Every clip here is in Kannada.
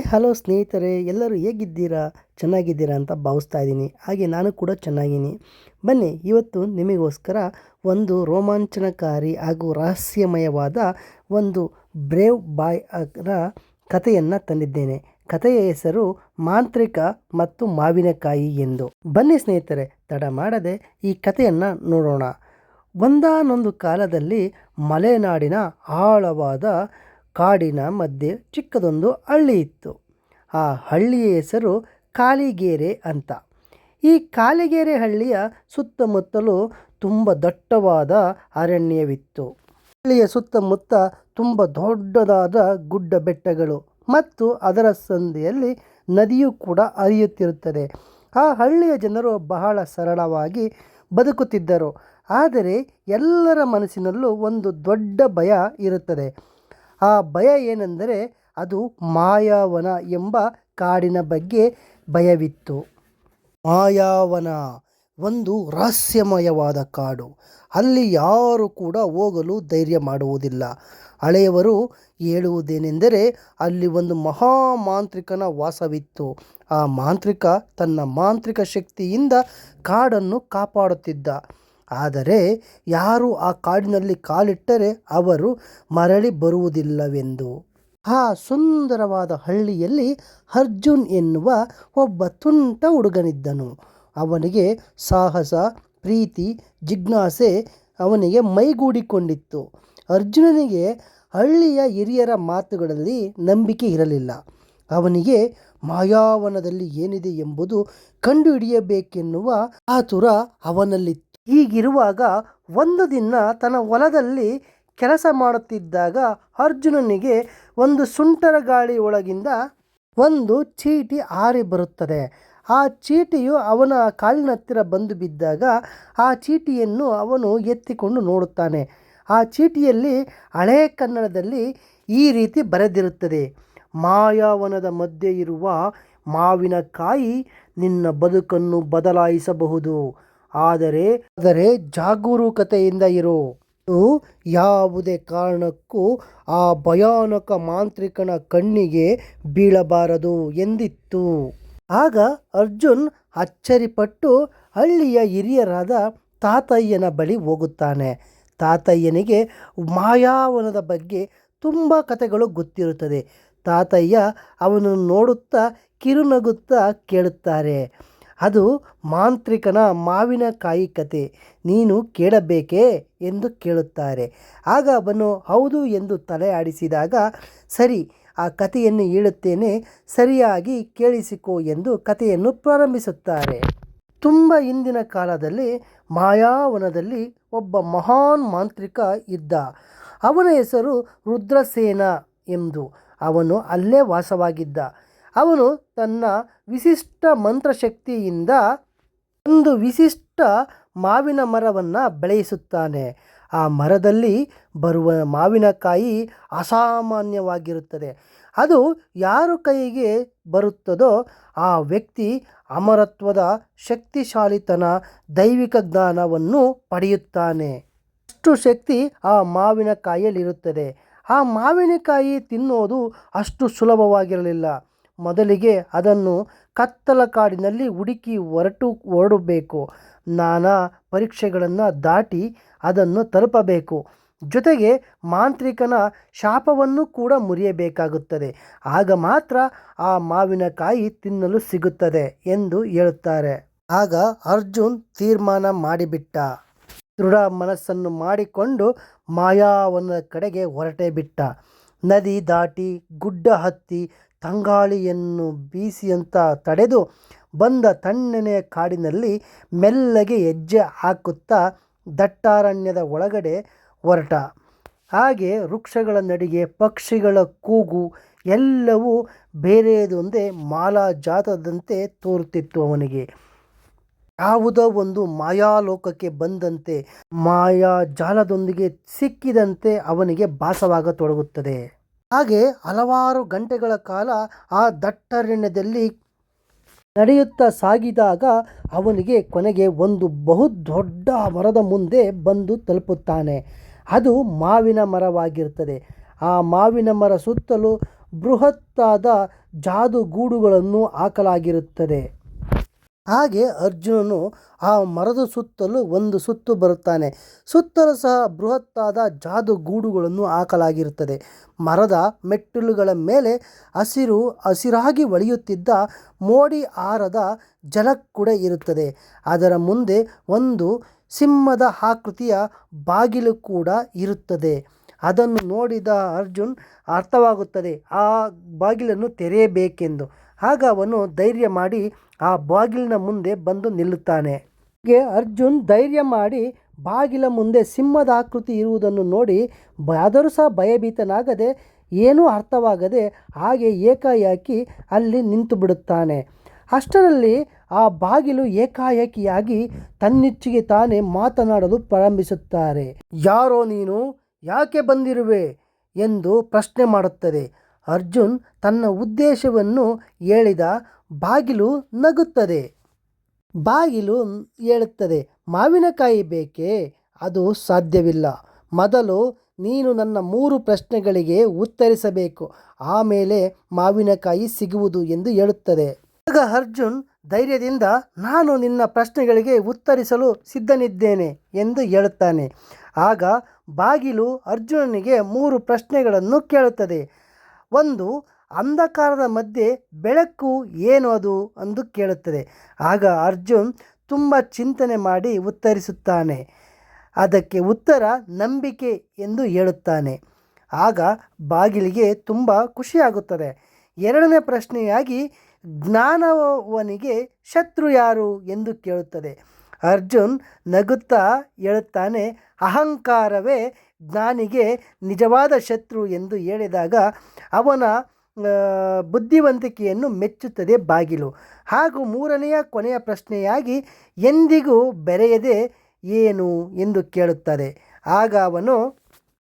ಹಾಯ್ ಹಲೋ ಸ್ನೇಹಿತರೆ, ಎಲ್ಲರೂ ಹೇಗಿದ್ದೀರಾ? ಚೆನ್ನಾಗಿದ್ದೀರಾ ಅಂತ ಭಾವಿಸ್ತಾ ಇದ್ದೀನಿ. ಹಾಗೆ ನಾನು ಕೂಡ ಚೆನ್ನಾಗಿನಿ ಬನ್ನಿ, ಇವತ್ತು ನಿಮಗೋಸ್ಕರ ಒಂದು ರೋಮಾಂಚನಕಾರಿ ಹಾಗೂ ರಹಸ್ಯಮಯವಾದ ಒಂದು ಬ್ರೇವ್ ಬಾಯ್ ರ ಕಥೆಯನ್ನು ತಂದಿದ್ದೇನೆ. ಕಥೆಯ ಹೆಸರು ಮಾಂತ್ರಿಕ ಮತ್ತು ಮಾವಿನಕಾಯಿ ಎಂದು. ಬನ್ನಿ ಸ್ನೇಹಿತರೆ, ತಡ ಮಾಡದೆ ಈ ಕಥೆಯನ್ನು ನೋಡೋಣ. ಒಂದಾನೊಂದು ಕಾಲದಲ್ಲಿ ಮಲೆನಾಡಿನ ಆಳವಾದ ಕಾಡಿನ ಮಧ್ಯೆ ಚಿಕ್ಕದೊಂದು ಹಳ್ಳಿ ಇತ್ತು. ಆ ಹಳ್ಳಿಯ ಹೆಸರು ಕಾಲಿಗೆರೆ ಅಂತ. ಈ ಕಾಲಿಗೆರೆ ಹಳ್ಳಿಯ ಸುತ್ತಮುತ್ತಲು ತುಂಬ ದಟ್ಟವಾದ ಅರಣ್ಯವಿತ್ತು. ಹಳ್ಳಿಯ ಸುತ್ತಮುತ್ತ ತುಂಬ ದೊಡ್ಡದಾದ ಗುಡ್ಡ ಬೆಟ್ಟಗಳು ಮತ್ತು ಅದರ ಸಂದಿಯಲ್ಲಿ ನದಿಯೂ ಕೂಡ ಹರಿಯುತ್ತಿರುತ್ತದೆ. ಆ ಹಳ್ಳಿಯ ಜನರು ಬಹಳ ಸರಳವಾಗಿ ಬದುಕುತ್ತಿದ್ದರು. ಆದರೆ ಎಲ್ಲರ ಮನಸ್ಸಿನಲ್ಲೂ ಒಂದು ದೊಡ್ಡ ಭಯ ಇರುತ್ತದೆ. ಆ ಭಯ ಏನೆಂದರೆ ಅದು ಮಾಯಾವನ ಎಂಬ ಕಾಡಿನ ಬಗ್ಗೆ ಭಯವಿತ್ತು. ಮಾಯಾವನ ಒಂದು ರಹಸ್ಯಮಯವಾದ ಕಾಡು. ಅಲ್ಲಿ ಯಾರು ಕೂಡ ಹೋಗಲು ಧೈರ್ಯ ಮಾಡುವುದಿಲ್ಲ. ಹಳೆಯವರು ಹೇಳುವುದೇನೆಂದರೆ ಅಲ್ಲಿ ಒಂದು ಮಹಾ ಮಾಂತ್ರಿಕನ ವಾಸವಿತ್ತು. ಆ ಮಾಂತ್ರಿಕ ತನ್ನ ಮಾಂತ್ರಿಕ ಶಕ್ತಿಯಿಂದ ಕಾಡನ್ನು ಕಾಪಾಡುತ್ತಿದ್ದ. ಆದರೆ ಯಾರು ಆ ಕಾಡಿನಲ್ಲಿ ಕಾಲಿಟ್ಟರೆ ಅವರು ಮರಳಿ ಬರುವುದಿಲ್ಲವೆಂದು. ಆ ಸುಂದರವಾದ ಹಳ್ಳಿಯಲ್ಲಿ ಅರ್ಜುನ್ ಎನ್ನುವ ಒಬ್ಬ ತುಂಟ ಹುಡುಗನಿದ್ದನು. ಅವನಿಗೆ ಸಾಹಸ, ಪ್ರೀತಿ, ಜಿಜ್ಞಾಸೆ ಅವನಿಗೆ ಮೈಗೂಡಿಕೊಂಡಿತ್ತು. ಅರ್ಜುನನಿಗೆ ಹಳ್ಳಿಯ ಹಿರಿಯರ ಮಾತುಗಳಲ್ಲಿ ನಂಬಿಕೆ ಇರಲಿಲ್ಲ. ಅವನಿಗೆ ಮಾಯಾವನದಲ್ಲಿ ಏನಿದೆ ಎಂಬುದು ಕಂಡುಹಿಡಿಯಬೇಕೆನ್ನುವ ಆತುರ ಅವನಲ್ಲಿತ್ತು. ಹೀಗಿರುವಾಗ ಒಂದು ದಿನ ತನ್ನ ಹೊಲದಲ್ಲಿ ಕೆಲಸ ಮಾಡುತ್ತಿದ್ದಾಗ ಅರ್ಜುನನಿಗೆ ಒಂದು ಸುಂಟರ ಗಾಳಿ ಒಳಗಿಂದ ಒಂದು ಚೀಟಿ ಹಾರಿ ಬರುತ್ತದೆ. ಆ ಚೀಟಿಯು ಅವನ ಕಾಲಿನ ಹತ್ತಿರ ಬಂದು ಬಿದ್ದಾಗ ಆ ಚೀಟಿಯನ್ನು ಅವನು ಎತ್ತಿಕೊಂಡು ನೋಡುತ್ತಾನೆ. ಆ ಚೀಟಿಯಲ್ಲಿ ಹಳೆ ಕನ್ನಡದಲ್ಲಿ ಈ ರೀತಿ ಬರೆದಿರುತ್ತದೆ. ಮಾಯಾವನದ ಮಧ್ಯೆ ಇರುವ ಮಾವಿನಕಾಯಿ ನಿನ್ನ ಬದುಕನ್ನು ಬದಲಾಯಿಸಬಹುದು. ಆದರೆ ಆದರೆ ಜಾಗರೂಕತೆಯಿಂದ ಇರು. ಯಾವುದೇ ಕಾರಣಕ್ಕೂ ಆ ಭಯಾನಕ ಮಾಂತ್ರಿಕನ ಕಣ್ಣಿಗೆ ಬೀಳಬಾರದು ಎಂದಿತ್ತು. ಆಗ ಅರ್ಜುನ್ ಅಚ್ಚರಿಪಟ್ಟು ಹಳ್ಳಿಯ ಹಿರಿಯರಾದ ತಾತಯ್ಯನ ಬಳಿ ಹೋಗುತ್ತಾನೆ. ತಾತಯ್ಯನಿಗೆ ಮಾಯಾವನದ ಬಗ್ಗೆ ತುಂಬ ಕಥೆಗಳು ಗೊತ್ತಿರುತ್ತದೆ. ತಾತಯ್ಯ ಅವನನ್ನು ನೋಡುತ್ತಾ ಕಿರುನಗುತ್ತಾ ಕೇಳುತ್ತಾರೆ. ಅದು ಮಾಂತ್ರಿಕನ ಮಾವಿನಕಾಯಿ ಕತೆ. ನೀನು ಕೇಳಬೇಕೇ ಎಂದು ಕೇಳುತ್ತಾರೆ. ಆಗ ಅವನು, ಹೌದು ಎಂದು ತಲೆ ಆಡಿಸಿದಾಗ, ಸರಿ, ಆ ಕಥೆಯನ್ನು ಹೇಳುತ್ತೇನೆ. ಸರಿಯಾಗಿ ಕೇಳಿಸಿಕೋ ಎಂದು ಕಥೆಯನ್ನು ಪ್ರಾರಂಭಿಸುತ್ತಾರೆ. ತುಂಬ ಹಿಂದಿನ ಕಾಲದಲ್ಲಿ ಮಾಯಾವನದಲ್ಲಿ ಒಬ್ಬ ಮಹಾನ್ ಮಾಂತ್ರಿಕ ಇದ್ದ. ಅವನ ಹೆಸರು ರುದ್ರಸೇನ ಎಂದು. ಅವನು ಅಲ್ಲೇ ವಾಸವಾಗಿದ್ದ. ಅವನು ತನ್ನ ವಿಶಿಷ್ಟ ಮಂತ್ರಶಕ್ತಿಯಿಂದ ಒಂದು ವಿಶಿಷ್ಟ ಮಾವಿನ ಮರವನ್ನು ಬೆಳೆಯಿಸುತ್ತಾನೆ. ಆ ಮರದಲ್ಲಿ ಬರುವ ಮಾವಿನಕಾಯಿ ಅಸಾಮಾನ್ಯವಾಗಿರುತ್ತದೆ. ಅದು ಯಾರು ಕೈಗೆ ಬರುತ್ತದೋ ಆ ವ್ಯಕ್ತಿ ಅಮರತ್ವದ ಶಕ್ತಿಶಾಲಿತನ ದೈವಿಕ ಜ್ಞಾನವನ್ನು ಪಡೆಯುತ್ತಾನೆ. ಅಷ್ಟು ಶಕ್ತಿ ಆ ಮಾವಿನಕಾಯಿಯಲ್ಲಿರುತ್ತದೆ. ಆ ಮಾವಿನಕಾಯಿ ತಿನ್ನೋದು ಅಷ್ಟು ಸುಲಭವಾಗಿರಲಿಲ್ಲ. ಮೊದಲಿಗೆ ಅದನ್ನು ಕತ್ತಲ ಕಾಡಿನಲ್ಲಿ ಹುಡುಕಿ ಹೊರಟು ಹೊರಡಬೇಕು. ನಾನಾ ಪರೀಕ್ಷೆಗಳನ್ನು ದಾಟಿ ಅದನ್ನು ತಲುಪಬೇಕು. ಜೊತೆಗೆ ಮಾಂತ್ರಿಕನ ಶಾಪವನ್ನು ಕೂಡ ಮುರಿಯಬೇಕಾಗುತ್ತದೆ. ಆಗ ಮಾತ್ರ ಆ ಮಾವಿನಕಾಯಿ ತಿನ್ನಲು ಸಿಗುತ್ತದೆ ಎಂದು ಹೇಳುತ್ತಾರೆ. ಆಗ ಅರ್ಜುನ್ ತೀರ್ಮಾನ ಮಾಡಿಬಿಟ್ಟ. ದೃಢ ಮನಸ್ಸನ್ನು ಮಾಡಿಕೊಂಡು ಮಾಯಾವನದ ಕಡೆಗೆ ಹೊರಟೇ ಬಿಟ್ಟ. ನದಿ ದಾಟಿ ಗುಡ್ಡ ಹತ್ತಿ ತಂಗಾಳಿಯನ್ನು ಬೀಸಿಯಂತ ತಡೆದು ಬಂದ ತಣ್ಣನೆಯ ಕಾಡಿನಲ್ಲಿ ಮೆಲ್ಲಗೆ ಹೆಜ್ಜೆ ಹಾಕುತ್ತಾ ದಟ್ಟಾರಣ್ಯದ ಒಳಗಡೆ ಹೊರಟ. ಹಾಗೆ ವೃಕ್ಷಗಳ ನಡಿಗೆ ಪಕ್ಷಿಗಳ ಕೂಗು ಎಲ್ಲವೂ ಬೇರೆಯದೊಂದೇ ಮಾಲಾಜಾತದಂತೆ ತೋರುತ್ತಿತ್ತು ಅವನಿಗೆ. ಯಾವುದೋ ಒಂದು ಮಾಯಾಲೋಕಕ್ಕೆ ಬಂದಂತೆ ಮಾಯಾಜಾಲದೊಂದಿಗೆ ಸಿಕ್ಕಿದಂತೆ ಅವನಿಗೆ ಭಾಸವಾಗತೊಡಗುತ್ತದೆ. ಹಾಗೆ ಹಲವಾರು ಗಂಟೆಗಳ ಕಾಲ ಆ ದಟ್ಟರಣ್ಯದಲ್ಲಿ ನಡೆಯುತ್ತಾ ಸಾಗಿದಾಗ ಅವನಿಗೆ ಕೊನೆಗೆ ಒಂದು ಬಹು ದೊಡ್ಡ ಮರದ ಮುಂದೆ ಬಂದು ತಲುಪುತ್ತಾನೆ. ಅದು ಮಾವಿನ ಮರವಾಗಿರುತ್ತದೆ. ಆ ಮಾವಿನ ಮರ ಸುತ್ತಲೂ ಬೃಹತ್ತಾದ ಜಾದುಗೂಡುಗಳನ್ನು ಹಾಕಲಾಗಿರುತ್ತದೆ. ಹಾಗೆ ಅರ್ಜುನನು ಆ ಮರದ ಸುತ್ತಲೂ ಒಂದು ಸುತ್ತು ಬರುತ್ತಾನೆ. ಸುತ್ತಲೂ ಸಹ ಬೃಹತ್ತಾದ ಜಾದುಗೂಡುಗಳನ್ನು ಹಾಕಲಾಗಿರುತ್ತದೆ. ಮರದ ಮೆಟ್ಟಿಲುಗಳ ಮೇಲೆ ಹಸಿರು, ಹಸಿರಾಗಿ ಒಳೆಯುತ್ತಿದ್ದ ಮೋಡಿ ಆರದ ಜಲಕ್ಕುಡ ಇರುತ್ತದೆ. ಅದರ ಮುಂದೆ ಒಂದು ಸಿಂಹದ ಆಕೃತಿಯ ಬಾಗಿಲು ಕೂಡ ಇರುತ್ತದೆ. ಅದನ್ನು ನೋಡಿದ ಅರ್ಜುನ್ ಅರ್ಥವಾಗುತ್ತದೆ, ಆ ಬಾಗಿಲನ್ನು ತೆರೆಯಬೇಕೆಂದು. ಆಗ ಅವನು ಧೈರ್ಯ ಮಾಡಿ ಆ ಬಾಗಿಲಿನ ಮುಂದೆ ಬಂದು ನಿಲ್ಲುತ್ತಾನೆ. ಹೀಗೆ ಅರ್ಜುನ್ ಧೈರ್ಯ ಮಾಡಿ ಬಾಗಿಲ ಮುಂದೆ ಸಿಂಹದ ಆಕೃತಿ ಇರುವುದನ್ನು ನೋಡಿ ಆದರೂ ಸಹ ಭಯಭೀತನಾಗದೆ ಏನೂ ಅರ್ಥವಾಗದೆ ಹಾಗೆ ಏಕಾಏಕಿ ಅಲ್ಲಿ ನಿಂತು ಬಿಡುತ್ತಾನೆ. ಅಷ್ಟರಲ್ಲಿ ಆ ಬಾಗಿಲು ಏಕಾಏಕಿಯಾಗಿ ತನ್ನಿಚ್ಚಿಗೆ ತಾನೇ ಮಾತನಾಡಲು ಪ್ರಾರಂಭಿಸುತ್ತಾರೆ. ಯಾರೋ ನೀನು? ಯಾಕೆ ಬಂದಿರುವೆ? ಎಂದು ಪ್ರಶ್ನೆ ಮಾಡುತ್ತದೆ. ಅರ್ಜುನ್ ತನ್ನ ಉದ್ದೇಶವನ್ನು ಹೇಳಿದ ಬಾಗಿಲು ನಗುತ್ತದೆ. ಬಾಗಿಲು ಹೇಳುತ್ತದೆ ಮಾವಿನಕಾಯಿ ಬೇಕೇ? ಅದು ಸಾಧ್ಯವಿಲ್ಲ. ಮೊದಲು ನೀನು ನನ್ನ ಮೂರು ಪ್ರಶ್ನೆಗಳಿಗೆ ಉತ್ತರಿಸಬೇಕು. ಆಮೇಲೆ ಮಾವಿನಕಾಯಿ ಸಿಗುವುದು ಎಂದು ಹೇಳುತ್ತದೆ. ಆಗ ಅರ್ಜುನ್ ಧೈರ್ಯದಿಂದ, ನಾನು ನಿನ್ನ ಪ್ರಶ್ನೆಗಳಿಗೆ ಉತ್ತರಿಸಲು ಸಿದ್ಧನಿದ್ದೇನೆ ಎಂದು ಹೇಳುತ್ತಾನೆ. ಆಗ ಬಾಗಿಲು ಅರ್ಜುನನಿಗೆ ಮೂರು ಪ್ರಶ್ನೆಗಳನ್ನು ಕೇಳುತ್ತದೆ. ಒಂದು ಅಂಧಕಾರದ ಮಧ್ಯೆ ಬೆಳಕು ಏನು ಅದು ಎಂದು ಕೇಳುತ್ತದೆ. ಆಗ ಅರ್ಜುನ್ ತುಂಬ ಚಿಂತನೆ ಮಾಡಿ ಉತ್ತರಿಸುತ್ತಾನೆ. ಅದಕ್ಕೆ ಉತ್ತರ, ನಂಬಿಕೆ ಎಂದು ಹೇಳುತ್ತಾನೆ. ಆಗ ಬಾಗಿಲಿಗೆ ತುಂಬ ಖುಷಿಯಾಗುತ್ತದೆ. ಎರಡನೇ ಪ್ರಶ್ನೆಯಾಗಿ ಜ್ಞಾನವನಿಗೆ ಶತ್ರು ಯಾರು ಎಂದು ಕೇಳುತ್ತದೆ. ಅರ್ಜುನ್ ನಗುತ್ತಾ ಹೇಳುತ್ತಾನೆ, ಅಹಂಕಾರವೇ ಜ್ಞಾನಿಗೆ ನಿಜವಾದ ಶತ್ರು ಎಂದು ಹೇಳಿದಾಗ ಅವನ ಬುದ್ಧಿವಂತಿಕೆಯನ್ನು ಮೆಚ್ಚುತ್ತದೆ ಬಾಗಿಲು. ಹಾಗೂ ಮೂರನೆಯ ಕೊನೆಯ ಪ್ರಶ್ನೆಯಾಗಿ, ಎಂದಿಗೂ ಬೆರೆಯದೆ ಏನು ಎಂದು ಕೇಳುತ್ತದೆ. ಆಗ ಅವನು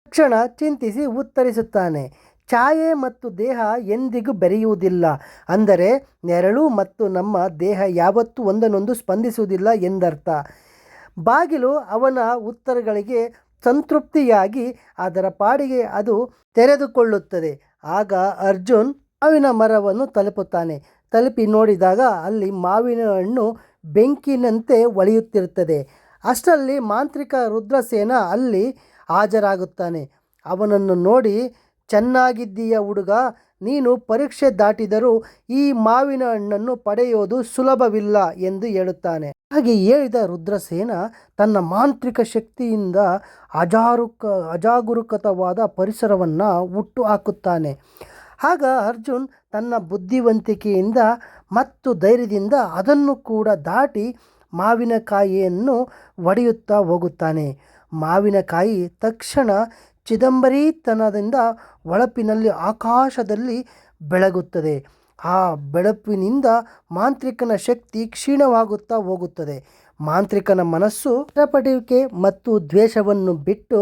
ತಕ್ಷಣ ಚಿಂತಿಸಿ ಉತ್ತರಿಸುತ್ತಾನೆ, ಛಾಯೆ ಮತ್ತು ದೇಹ ಎಂದಿಗೂ ಬೆರೆಯುವುದಿಲ್ಲ. ಅಂದರೆ, ನೆರಳು ಮತ್ತು ನಮ್ಮ ದೇಹ ಯಾವತ್ತೂ ಒಂದನ್ನೊಂದು ಸ್ಪಂದಿಸುವುದಿಲ್ಲ ಎಂದರ್ಥ. ಬಾಗಿಲು ಅವನ ಉತ್ತರಗಳಿಗೆ ಸಂತೃಪ್ತಿಯಾಗಿ ಅದರ ಪಾಡಿಗೆ ಅದು ತೆರೆದುಕೊಳ್ಳುತ್ತದೆ. ಆಗ ಅರ್ಜುನ್ ಮಾವಿನ ಮರವನ್ನು ತಲುಪುತ್ತಾನೆ. ತಲುಪಿ ನೋಡಿದಾಗ ಅಲ್ಲಿ ಮಾವಿನ ಹಣ್ಣು ಬೆಂಕಿನಂತೆ ಒಳೆಯುತ್ತಿರುತ್ತದೆ. ಅಷ್ಟರಲ್ಲಿ ಮಾಂತ್ರಿಕ ರುದ್ರಸೇನ ಅಲ್ಲಿ ಹಾಜರಾಗುತ್ತಾನೆ. ಅವನನ್ನು ನೋಡಿ, ಚೆನ್ನಾಗಿದ್ದೀಯ ಹುಡುಗ? ನೀನು ಪರೀಕ್ಷೆ ದಾಟಿದರೂ ಈ ಮಾವಿನ ಹಣ್ಣನ್ನು ಪಡೆಯೋದು ಸುಲಭವಿಲ್ಲ ಎಂದು ಹೇಳುತ್ತಾನೆ. ಹಾಗೆ ಹೇಳಿದ ರುದ್ರಸೇನ ತನ್ನ ಮಾಂತ್ರಿಕ ಶಕ್ತಿಯಿಂದ ಅಜಾರುಕ, ಅಜಾಗರೂಕತವಾದ ಪರಿಸರವನ್ನು ಹುಟ್ಟು ಹಾಕುತ್ತಾನೆ. ಆಗ ಅರ್ಜುನ್ ತನ್ನ ಬುದ್ಧಿವಂತಿಕೆಯಿಂದ ಮತ್ತು ಧೈರ್ಯದಿಂದ ಅದನ್ನು ಕೂಡ ದಾಟಿ ಮಾವಿನಕಾಯಿಯನ್ನು ಒಡೆಯುತ್ತಾ ಹೋಗುತ್ತಾನೆ. ಮಾವಿನಕಾಯಿ ತಕ್ಷಣ ಚಿದಂಬರಿತನದಿಂದ ಹೊಳಪಿನಲ್ಲಿ ಆಕಾಶದಲ್ಲಿ ಬೆಳಗುತ್ತದೆ. ಆ ಬೆಳಪಿನಿಂದ ಮಾಂತ್ರಿಕನ ಶಕ್ತಿ ಕ್ಷೀಣವಾಗುತ್ತಾ ಹೋಗುತ್ತದೆ. ಮಾಂತ್ರಿಕನ ಮನಸ್ಸು ಚಟಪಟಿಕೆ ಮತ್ತು ದ್ವೇಷವನ್ನು ಬಿಟ್ಟು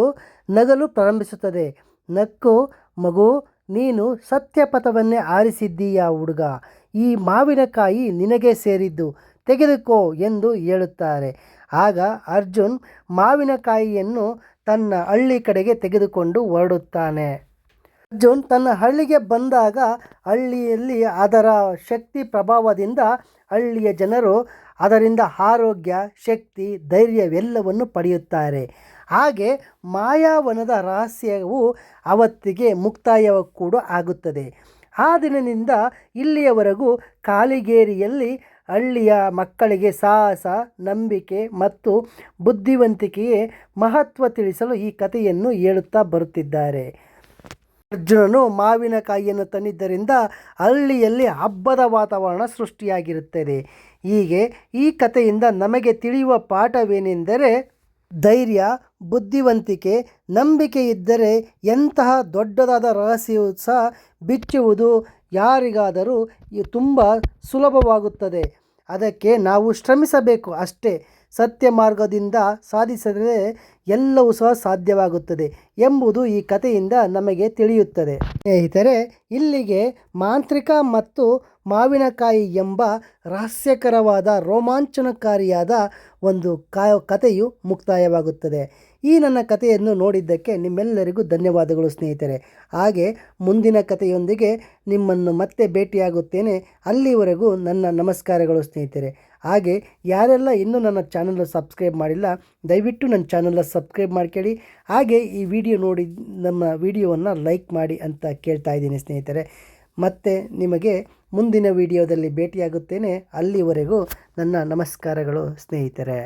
ನಗಲು ಪ್ರಾರಂಭಿಸುತ್ತದೆ. ನಕ್ಕು, ಮಗು, ನೀನು ಸತ್ಯಪಥವನ್ನೇ ಆರಿಸಿದ್ದೀಯ ಹುಡುಗ. ಈ ಮಾವಿನಕಾಯಿ ನಿನಗೆ ಸೇರಿದ್ದು, ತೆಗೆದುಕೋ ಎಂದು ಹೇಳುತ್ತಾರೆ. ಆಗ ಅರ್ಜುನ್ ಮಾವಿನಕಾಯಿಯನ್ನು ತನ್ನ ಹಳ್ಳಿ ಕಡೆಗೆ ತೆಗೆದುಕೊಂಡು ಹೊರಡುತ್ತಾನೆ. ಅರ್ಜುನ್ ತನ್ನ ಹಳ್ಳಿಗೆ ಬಂದಾಗ ಹಳ್ಳಿಯಲ್ಲಿ ಅದರ ಶಕ್ತಿ ಪ್ರಭಾವದಿಂದ ಹಳ್ಳಿಯ ಜನರು ಅದರಿಂದ ಆರೋಗ್ಯ, ಶಕ್ತಿ, ಧೈರ್ಯವೆಲ್ಲವನ್ನು ಪಡೆಯುತ್ತಾರೆ. ಹಾಗೆ ಮಾಯಾವನದ ರಹಸ್ಯವು ಅವತ್ತಿಗೆ ಮುಕ್ತಾಯ ಕೂಡ ಆಗುತ್ತದೆ. ಆ ದಿನದಿಂದ ಇಲ್ಲಿಯವರೆಗೂ ಕಾಲಿಗೇರಿಯಲ್ಲಿ ಹಳ್ಳಿಯ ಮಕ್ಕಳಿಗೆ ಸಾಹಸ, ನಂಬಿಕೆ ಮತ್ತು ಬುದ್ಧಿವಂತಿಕೆಯೇ ಮಹತ್ವ ತಿಳಿಸಲು ಈ ಕಥೆಯನ್ನು ಹೇಳುತ್ತಾ ಬರುತ್ತಿದ್ದಾರೆ. ಅರ್ಜುನನು ಮಾವಿನಕಾಯಿಯನ್ನು ತಂದಿದ್ದರಿಂದ ಹಳ್ಳಿಯಲ್ಲಿ ಹಬ್ಬದ ವಾತಾವರಣ ಸೃಷ್ಟಿಯಾಗಿರುತ್ತದೆ. ಹೀಗೆ ಈ ಕಥೆಯಿಂದ ನಮಗೆ ತಿಳಿಯುವ ಪಾಠವೇನೆಂದರೆ, ಧೈರ್ಯ, ಬುದ್ಧಿವಂತಿಕೆ, ನಂಬಿಕೆ ಇದ್ದರೆ ಎಂತಹ ದೊಡ್ಡದಾದ ರಹಸ್ಯವು ಸಹ ಬಿಚ್ಚುವುದು ಯಾರಿಗಾದರೂ ತುಂಬ ಸುಲಭವಾಗುತ್ತದೆ. ಅದಕ್ಕೆ ನಾವು ಶ್ರಮಿಸಬೇಕು ಅಷ್ಟೇ. ಸತ್ಯ ಮಾರ್ಗದಿಂದ ಸಾಧಿಸಿದರೆ ಎಲ್ಲವೂ ಸಹ ಸಾಧ್ಯವಾಗುತ್ತದೆ ಎಂಬುದು ಈ ಕಥೆಯಿಂದ ನಮಗೆ ತಿಳಿಯುತ್ತದೆ. ಸ್ನೇಹಿತರೆ, ಇಲ್ಲಿಗೆ ಮಾಂತ್ರಿಕ ಮತ್ತು ಮಾವಿನಕಾಯಿ ಎಂಬ ರಹಸ್ಯಕರವಾದ ರೋಮಾಂಚನಕಾರಿಯಾದ ಒಂದು ಕಾ ಕಥೆಯು ಮುಕ್ತಾಯವಾಗುತ್ತದೆ. ಈ ನನ್ನ ಕಥೆಯನ್ನು ನೋಡಿದ್ದಕ್ಕೆ ನಿಮ್ಮೆಲ್ಲರಿಗೂ ಧನ್ಯವಾದಗಳು, ಸ್ನೇಹಿತರೆ. ಹಾಗೆ ಮುಂದಿನ ಕಥೆಯೊಂದಿಗೆ ನಿಮ್ಮನ್ನು ಮತ್ತೆ ಭೇಟಿಯಾಗುತ್ತೇನೆ. ಅಲ್ಲಿವರೆಗೂ ನನ್ನ ನಮಸ್ಕಾರಗಳು, ಸ್ನೇಹಿತರೆ. ಹಾಗೆ ಯಾರೆಲ್ಲ ಇನ್ನೂ ನನ್ನ ಚಾನಲ್ ಸಬ್ಸ್ಕ್ರೈಬ್ ಮಾಡಿಲ್ಲ, ದಯವಿಟ್ಟು ನನ್ನ ಚಾನಲ್ನ ಸಬ್ಸ್ಕ್ರೈಬ್ ಮಾಡ್ಕೊಳ್ಳಿ. ಹಾಗೆ ಈ ವಿಡಿಯೋ ನೋಡಿ, ನಮ್ಮ ವಿಡಿಯೋವನ್ನು ಲೈಕ್ ಮಾಡಿ ಅಂತ ಕೇಳ್ತಾ ಇದ್ದೀನಿ, ಸ್ನೇಹಿತರೆ. ಮತ್ತೆ ನಿಮಗೆ ಮುಂದಿನ ವಿಡಿಯೋದಲ್ಲಿ ಭೇಟಿಯಾಗುತ್ತೇನೆ. ಅಲ್ಲಿವರೆಗೂ ನನ್ನ ನಮಸ್ಕಾರಗಳು, ಸ್ನೇಹಿತರೆ.